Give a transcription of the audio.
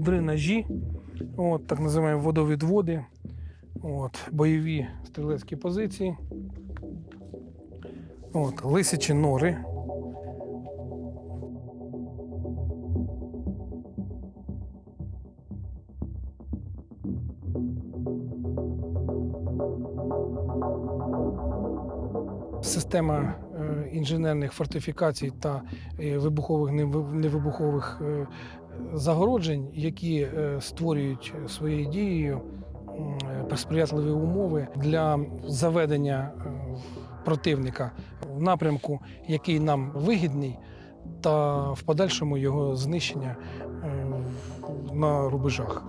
дренажі, от, так називаємо водовідводи, от, бойові стрілецькі позиції, от, лисячі нори. Система е, інженерних фортифікацій та е, вибухових невиб- невибухових е, загороджень, які створюють своєю дією сприятливі умови для заведення противника в напрямку, який нам вигідний, та в подальшому його знищення на рубежах.